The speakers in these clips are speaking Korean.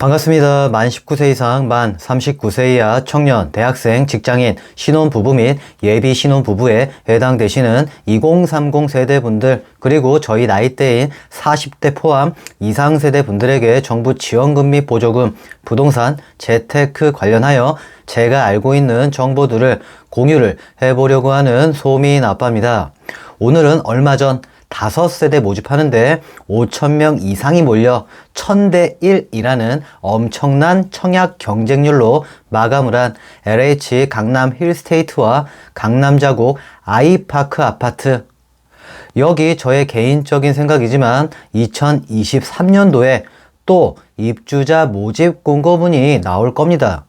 반갑습니다. 만 19세 이상, 만 39세 이하 청년, 대학생, 직장인, 신혼부부 및 예비 신혼부부에 해당되시는 2030 세대분들, 그리고 저희 나이대인 40대 포함 이상 세대분들에게 정부 지원금 및 보조금, 부동산, 재테크 관련하여 제가 알고 있는 정보들을 공유를 해보려고 하는 소민 아빠입니다. 오늘은 얼마 전 다섯 세대 모집하는데 5천명 이상이 몰려 1000대 1이라는 엄청난 청약 경쟁률로 마감을 한 LH 강남 힐스테이트와 강남자곡 아이파크 아파트 여기 저의 개인적인 생각이지만 2023년도에 또 입주자 모집 공고문이 나올 겁니다.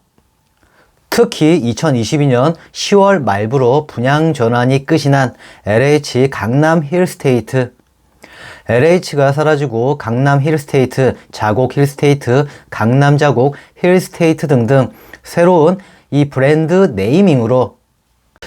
특히 2022년 10월 말부로 분양 전환이 끝이 난 LH 강남 힐스테이트. LH가 사라지고 강남 힐스테이트, 자곡 힐스테이트, 강남 자곡 힐스테이트 등등 새로운 이 브랜드 네이밍으로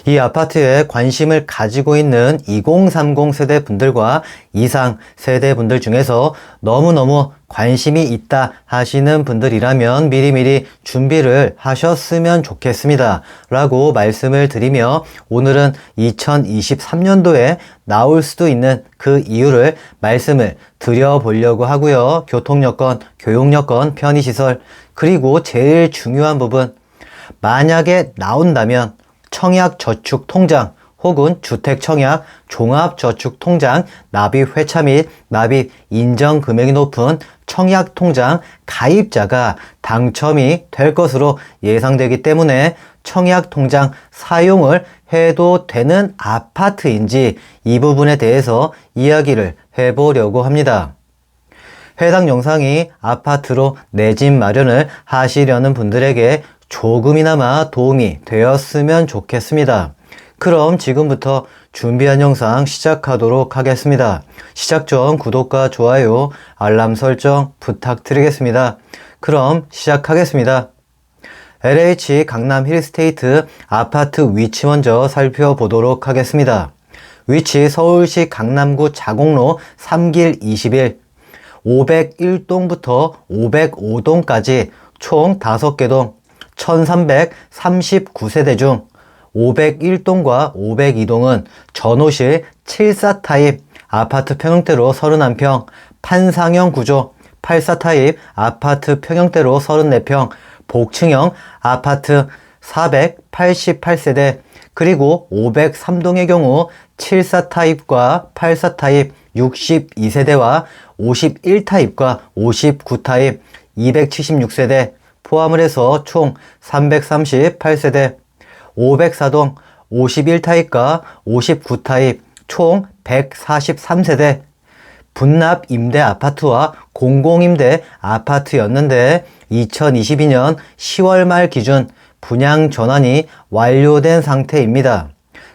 이 아파트에 관심을 가지고 있는 2030 세대 분들과 이상 세대 분들 중에서 너무너무 관심이 있다 하시는 분들이라면 미리미리 준비를 하셨으면 좋겠습니다. 라고 말씀을 드리며 오늘은 2023년도에 나올 수도 있는 그 이유를 말씀을 드려보려고 하고요. 교통여건, 교육여건, 편의시설, 그리고 제일 중요한 부분, 만약에 나온다면 청약저축통장 혹은 주택청약 종합저축통장 납입 회차 및 납입 인정 금액이 높은 청약통장 가입자가 당첨이 될 것으로 예상되기 때문에 청약통장 사용을 해도 되는 아파트인지 이 부분에 대해서 이야기를 해보려고 합니다. 해당 영상이 아파트로 내 집 마련을 하시려는 분들에게 조금이나마 도움이 되었으면 좋겠습니다. 그럼 지금부터 준비한 영상 시작하도록 하겠습니다. 시작 전 구독과 좋아요, 알람 설정 부탁드리겠습니다. 그럼 시작하겠습니다. LH 강남 힐스테이트 아파트 위치 먼저 살펴보도록 하겠습니다. 위치 서울시 강남구 자곡로 3길 21, 501동부터 505동까지 총 5개 동 1339세대 중 501동과 502동은 전호실 7사 타입 아파트 평형대로 31평, 판상형 구조 8사 타입 아파트 평형대로 34평, 복층형 아파트 488세대, 그리고 503동의 경우 7사 타입과 8사 타입 62세대와 51타입과 59타입 276세대, 포함을 해서 총 338세대, 504동 51타입과 59타입 총 143세대, 분납 임대 아파트와 공공임대 아파트였는데 2022년 10월 말 기준 분양 전환이 완료된 상태입니다.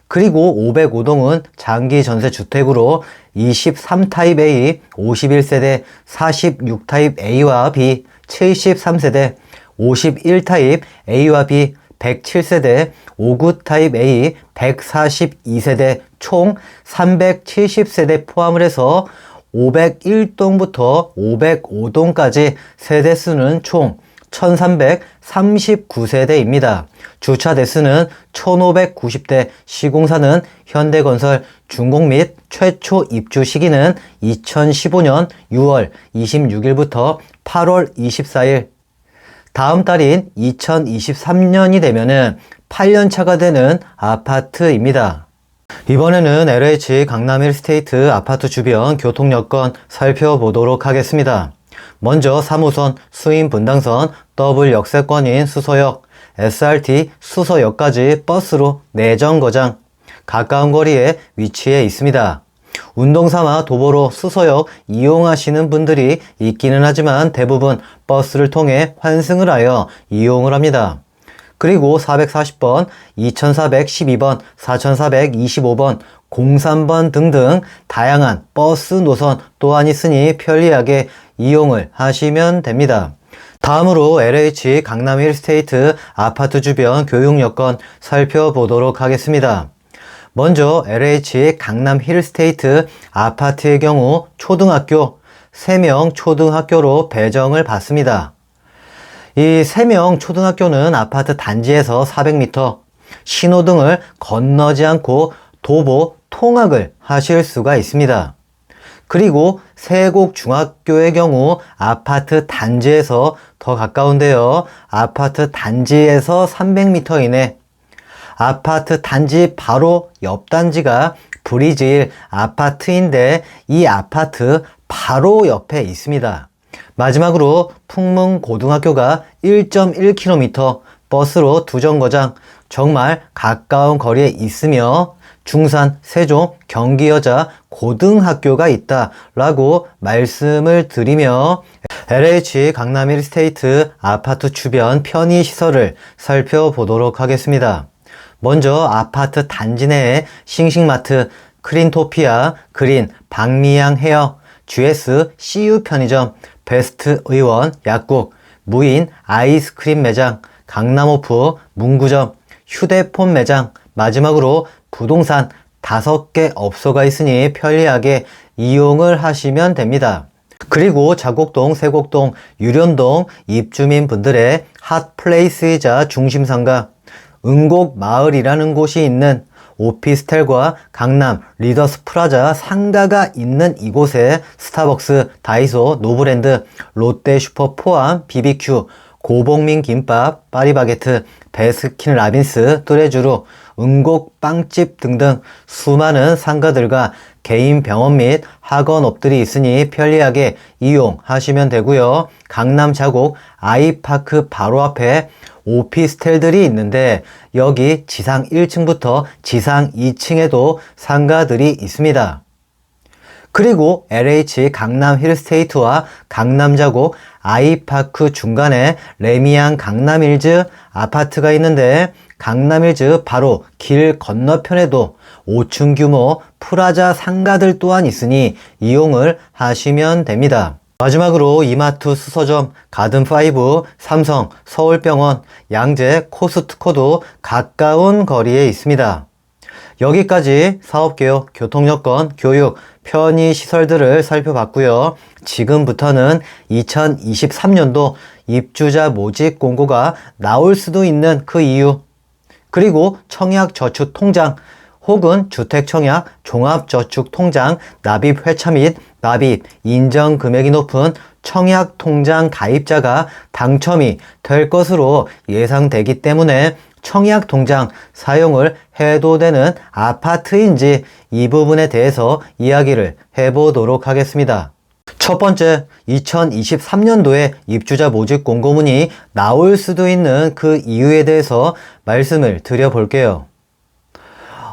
그리고 505동은 장기 전세 주택으로 23타입 A, 51세대, 46타입 A와 B, 73세대, 51타입 A와 B 107세대, 59타입 A 142세대 총 370세대 포함을 해서 501동부터 505동까지 세대 수는 총 1339세대입니다. 주차 대수는 1590대, 시공사는 현대건설, 준공 및 최초 입주 시기는 2015년 6월 26일부터 8월 24일, 다음 달인 2023년이 되면은 8년 차가 되는 아파트입니다. 이번에는 LH 강남 힐스테이트 아파트 주변 교통 여건 살펴보도록 하겠습니다. 먼저 3호선 수인 분당선 더블 역세권인 수서역, SRT 수서역까지 버스로 내정거장 가까운 거리에 위치해 있습니다. 운동 삼아 도보로 수서역 이용하시는 분들이 있기는 하지만 대부분 버스를 통해 환승을 하여 이용을 합니다. 그리고 440번, 2412번, 4425번, 03번 등등 다양한 버스 노선 또한 있으니 편리하게 이용을 하시면 됩니다. 다음으로 LH 강남 힐스테이트 아파트 주변 교육 여건 살펴보도록 하겠습니다. 먼저 LH 강남 힐스테이트 아파트의 경우 초등학교 3명 초등학교로 배정을 받습니다. 이세명 초등학교는 아파트 단지에서 400m, 신호등을 건너지 않고 도보 통학을 하실 수가 있습니다. 그리고 세곡 중학교의 경우 아파트 단지에서 더 가까운데요. 아파트 단지에서 300m 이내. 아파트 단지 바로 옆 단지가 브리질 아파트인데 이 아파트 바로 옆에 있습니다. 마지막으로 풍문고등학교가 1.1km 버스로 두 정거장 정말 가까운 거리에 있으며 중산, 세종, 경기여자 고등학교가 있다 라고 말씀을 드리며 LH 강남 힐스테이트 아파트 주변 편의시설을 살펴보도록 하겠습니다. 먼저 아파트 단지 내에 싱싱마트, 크린토피아, 그린, 박미양 헤어, GS, CU 편의점, 베스트 의원, 약국, 무인 아이스크림 매장, 강남오프, 문구점, 휴대폰 매장, 마지막으로 부동산 다섯 개 업소가 있으니 편리하게 이용을 하시면 됩니다. 그리고 자곡동, 세곡동, 유련동 입주민 분들의 핫플레이스이자 중심상가, 은곡 마을이라는 곳이 있는 오피스텔과 강남 리더스 프라자 상가가 있는 이곳에 스타벅스, 다이소, 노브랜드, 롯데 슈퍼 포함 BBQ, 고복민 김밥, 파리바게트, 베스킨 라빈스, 뚜레쥬르, 은곡 빵집 등등 수많은 상가들과 개인 병원 및 학원업들이 있으니 편리하게 이용하시면 되고요. 강남 자곡 아이파크 바로 앞에 오피스텔들이 있는데 여기 지상 1층부터 지상 2층에도 상가들이 있습니다. 그리고 LH 강남 힐스테이트와 강남 자곡 아이파크 중간에 레미안 강남일즈 아파트가 있는데 강남일즈 바로 길 건너편에도 5층 규모 프라자 상가들 또한 있으니 이용을 하시면 됩니다. 마지막으로 이마트 수서점, 가든파이브, 삼성, 서울병원, 양재, 코스트코도 가까운 거리에 있습니다. 여기까지 사업개혁, 교통여건, 교육, 편의시설들을 살펴봤고요. 지금부터는 2023년도 입주자 모집 공고가 나올 수도 있는 그 이유, 그리고 청약저축통장 혹은 주택청약 종합저축통장 납입 회차 및 납입 인정 금액이 높은 청약통장 가입자가 당첨이 될 것으로 예상되기 때문에 청약 통장 사용을 해도 되는 아파트인지 이 부분에 대해서 이야기를 해보도록 하겠습니다. 첫 번째, 2023년도에 입주자 모집 공고문이 나올 수도 있는 그 이유에 대해서 말씀을 드려볼게요.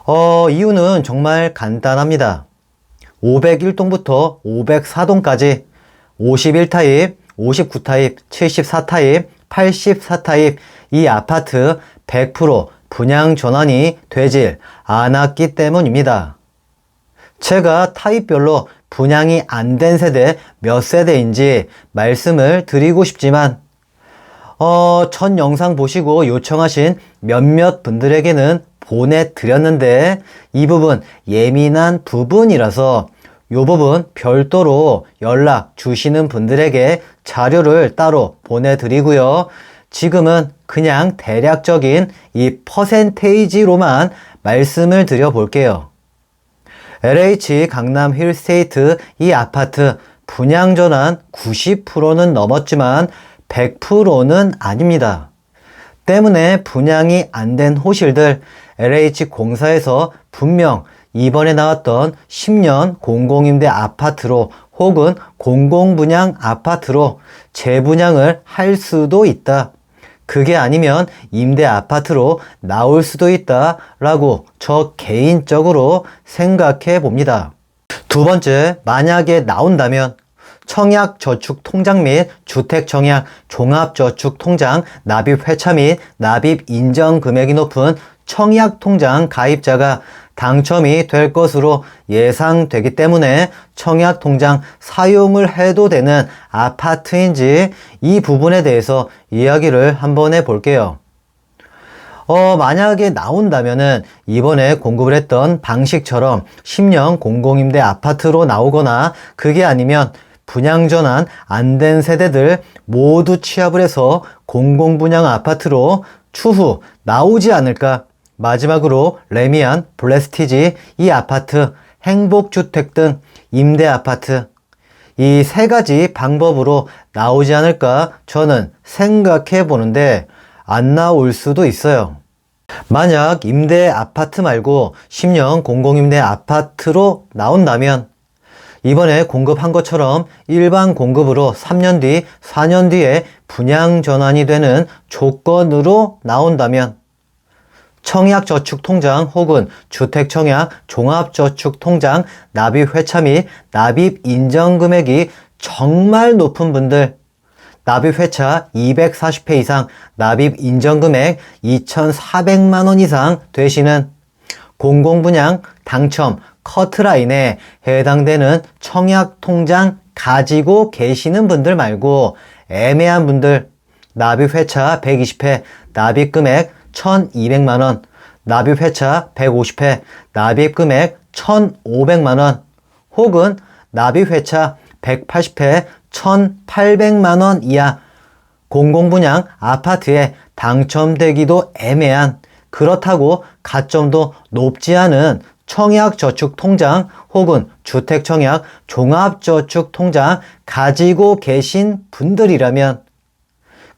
어, 이유는 정말 간단합니다. 501동부터 504동까지 51타입, 59타입, 74타입, 84타입 이 아파트 100% 분양 전환이 되질 않았기 때문입니다. 제가 타입별로 분양이 안 된 세대 몇 세대인지 말씀을 드리고 싶지만 어, 전 영상 보시고 요청하신 몇몇 분들에게는 보내드렸는데 이 부분 예민한 부분이라서 이 부분 별도로 연락 주시는 분들에게 자료를 따로 보내드리고요. 지금은 그냥 대략적인 이 퍼센테이지로만 말씀을 드려 볼게요. LH 강남 힐스테이트 이 아파트 분양 전환 90%는 넘었지만 100%는 아닙니다. 때문에 분양이 안 된 호실들 LH 공사에서 분명 이번에 나왔던 10년 공공임대 아파트로 혹은 공공분양 아파트로 재분양을 할 수도 있다. 그게 아니면 임대 아파트로 나올 수도 있다 라고 저 개인적으로 생각해 봅니다. 두 번째, 만약에 나온다면 청약저축통장 및 주택청약 종합저축통장 납입 회차 및 납입 인정 금액이 높은 청약통장 가입자가 당첨이 될 것으로 예상되기 때문에 청약 통장 사용을 해도 되는 아파트인지 이 부분에 대해서 이야기를 한번 해볼게요. 어, 만약에 나온다면은 이번에 공급을 했던 방식처럼 10년 공공임대 아파트로 나오거나 그게 아니면 분양 전환 안 된 세대들 모두 취합을 해서 공공분양 아파트로 추후 나오지 않을까. 마지막으로 레미안, 블레스티지, 이 아파트, 행복주택 등 임대 아파트. 이 세 가지 방법으로 나오지 않을까 저는 생각해 보는데 안 나올 수도 있어요. 만약 임대 아파트 말고 10년 공공임대 아파트로 나온다면 이번에 공급한 것처럼 일반 공급으로 3년 뒤, 4년 뒤에 분양 전환이 되는 조건으로 나온다면 청약저축통장 혹은 주택청약 종합저축통장 납입 회차 및 납입 인정 금액이 정말 높은 분들. 납입 회차 240회 이상 납입 인정 금액 2,400만 원 이상 되시는 공공분양 당첨 커트라인에 해당되는 청약통장 가지고 계시는 분들 말고 애매한 분들 납입 회차 120회 납입 금액 1,200만 원 납입 회차 150회 납입 금액 1,500만 원 혹은 납입 회차 180회 1,800만 원 이하 공공분양 아파트에 당첨되기도 애매한 그렇다고 가점도 높지 않은 청약저축통장 혹은 주택청약 종합저축통장 가지고 계신 분들이라면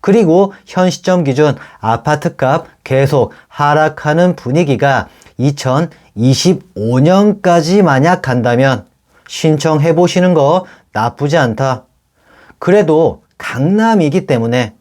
그리고 현 시점 기준 아파트값 계속 하락하는 분위기가 2025년까지 만약 간다면 신청해 보시는 거 나쁘지 않다. 그래도 강남이기 때문에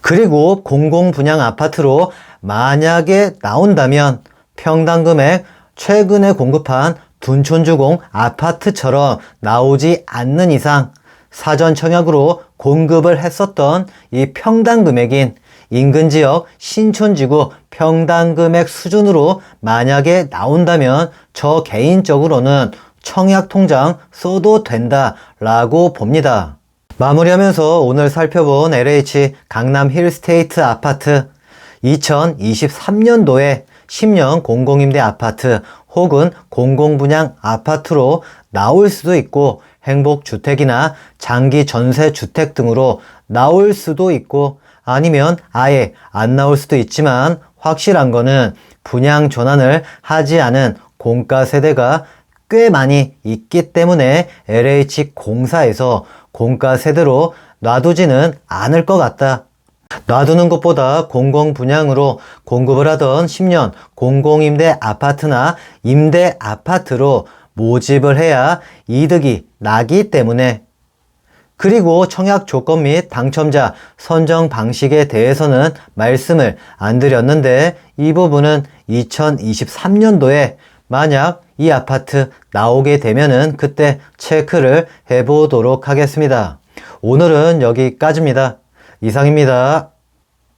그리고 공공 분양 아파트로 만약에 나온다면 평당 금액 최근에 공급한 둔촌주공 아파트처럼 나오지 않는 이상 사전 청약으로 공급을 했었던 이 평당 금액인 인근 지역 신촌지구 평당 금액 수준으로 만약에 나온다면 저 개인적으로는 청약 통장 써도 된다라고 봅니다. 마무리하면서 오늘 살펴본 LH 강남 힐스테이트 아파트 2023년도에 10년 공공임대 아파트 혹은 공공분양 아파트로 나올 수도 있고 행복주택이나 장기 전세주택 등으로 나올 수도 있고 아니면 아예 안 나올 수도 있지만 확실한 거는 분양 전환을 하지 않은 공가 세대가 꽤 많이 있기 때문에 LH 공사에서 공가 세대로 놔두지는 않을 것 같다. 놔두는 것보다 공공 분양으로 공급을 하던 10년 공공임대 아파트나 임대 아파트로 모집을 해야 이득이 나기 때문에 그리고 청약 조건 및 당첨자 선정 방식에 대해서는 말씀을 안 드렸는데 이 부분은 2023년도에 만약 이 아파트 나오게 되면은 그때 체크를 해보도록 하겠습니다. 오늘은 여기까지입니다. 이상입니다.